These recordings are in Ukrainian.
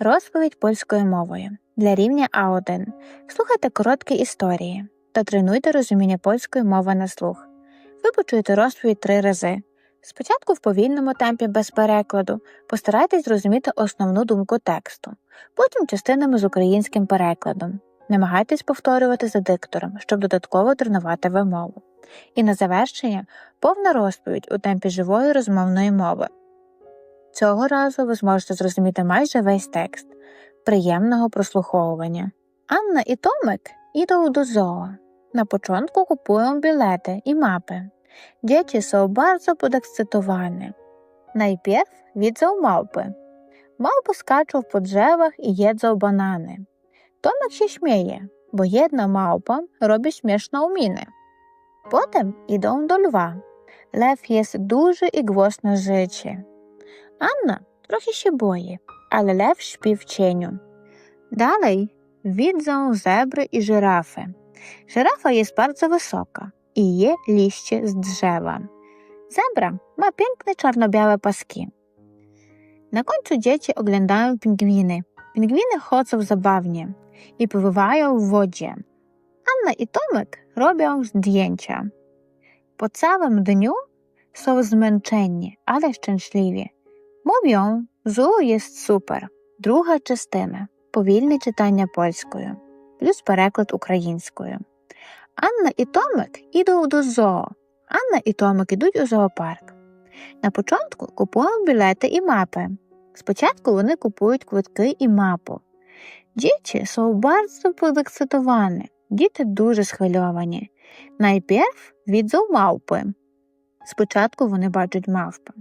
Розповідь польською мовою для рівня А1. Слухайте короткі історії та тренуйте розуміння польської мови на слух. Ви почуєте розповідь три рази. Спочатку в повільному темпі без перекладу постарайтесь зрозуміти основну думку тексту, потім частинами з українським перекладом. Намагайтесь повторювати за диктором, щоб додатково тренувати вимову. І на завершення повна розповідь у темпі живої розмовної мови. Цього разу ви зможете зрозуміти майже весь текст. Приємного прослуховування. Анна і Томик ідуть до zoo. На початку купуją білети і podekscytowane. Najpierw widzą małpy. Małpy skaczą po drzewach i jedzą banany. Tomek się śmieje, bo jedna małpa robi śmieszną minę. Potem idą do lwa. Lew jest duży i głośno życie. Anna trochę się boi, ale lew śpi w cieniu. Dalej widzą zebry i żyrafy. Żyrafa jest bardzo wysoka i je liście z drzewa. Zebra ma piękne czarno-białe paski. Na końcu dzieci oglądają pingwiny. Pingwiny chodzą zabawnie i pływają w wodzie. Anna i Tomek robią zdjęcia. Po całym dniu są zmęczeni, ale szczęśliwi. Mówią, zoo jest super. Друга частина. Повільне читання польською. Плюс переклад українською. Анна і Томик ідуть до зоо. Анна і Томик ідуть у зоопарк. На початку купуємо білети і мапи. Спочатку вони купують квитки і мапу. Діти bardzo podekscytowane. Діти дуже схвильовані. Найперв widzą мавпи. Спочатку вони бачать мавпи.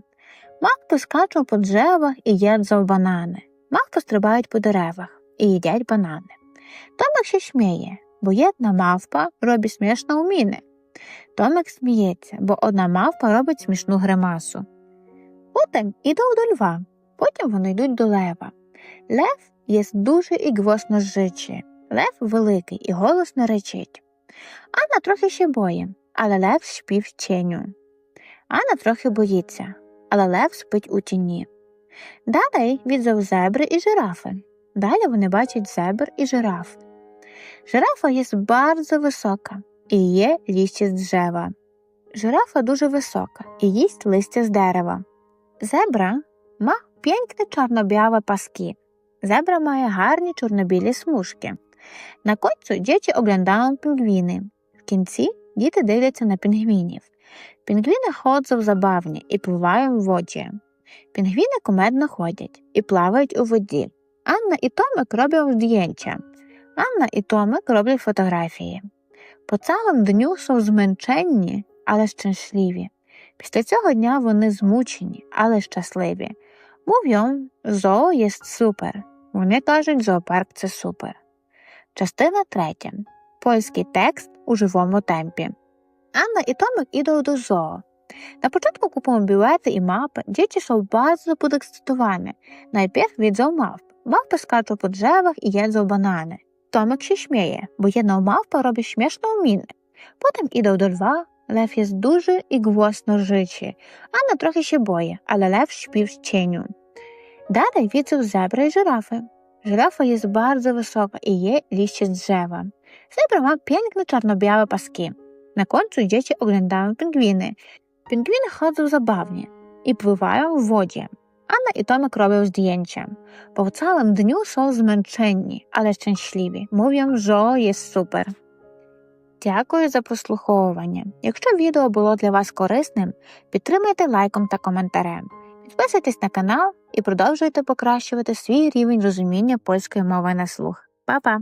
Мавпи скачуть по деревах і їдять банани. Мавпи стрибають по деревах і їдять банани. Томик ще сміє, бо jedna мавпа робить смішно уміни. Томик сміється, бо одна мавпа робить смішну гримасу. Потім ідуть до льва, потім вони йдуть до лева. Лев є дуже і гвосно жичі. Лев великий і голосно речить. Анна трохи ще боє, але лев спів в. Анна трохи боїться, але лев спить у тіні. Далі відзов зебри і жирафи. Далі вони бачать зебр і жираф. Жирафа є bardzo висока і є лістя з drzewa. Жирафа дуже висока і їсть листя з дерева. Зебра ма piękne czarno-białe paski. Zebra має гарні чорно-білі смужки. На концу діти оглядають пінгвіни. В кінці діти дивляться на пінгвінів. Пінгвіни ходять забавні і пливають в воді. Пінгвіни кумедно ходять і плавають у воді. Анна і Томик роблять здjęcia. Анна і Томик роблять фотографії. По цілому дню są зменшенні, але щасливі. Після цього дня вони змучені, але щасливі. Mówią, zoo jest super. Вони кажуть, зоопарк це супер. Частина третя. Польський текст у живому темпі. Анна і Томик ідуть до зоо. На початку купуємо білети і мапи. Діти są bardzo podekscytowane. Najpierw widzą małp. Małpy skaczą po drzewach i jedzą banany. Tomek się śmieje, bo jedna małpa robi śmieszną minę. Potem idą do lwa. Lew jest duży i głośno życzy. Anna trochę się boi, ale lew śpi w cieniu. Dalej widzą zebra i żyrafy. Żyrafa jest bardzo wysoka i je liście z drzewa. Zebra ma piękne czarno-białe paski. Na końcu dzieci oglądają pingwiny. Pingwiny chodzą zabawnie i pływają w wodzie. Anna i Tomek robią zdjęcia. Po całym dniu są zmęczeni, ale szczęśliwi. Mówią, że jest super. Дякую за прослуховування. Якщо відео було для вас корисним, підтримайте лайком та коментарем. Підписуйтесь на канал і продовжуйте покращувати свій рівень розуміння польської мови на слух. Па-па!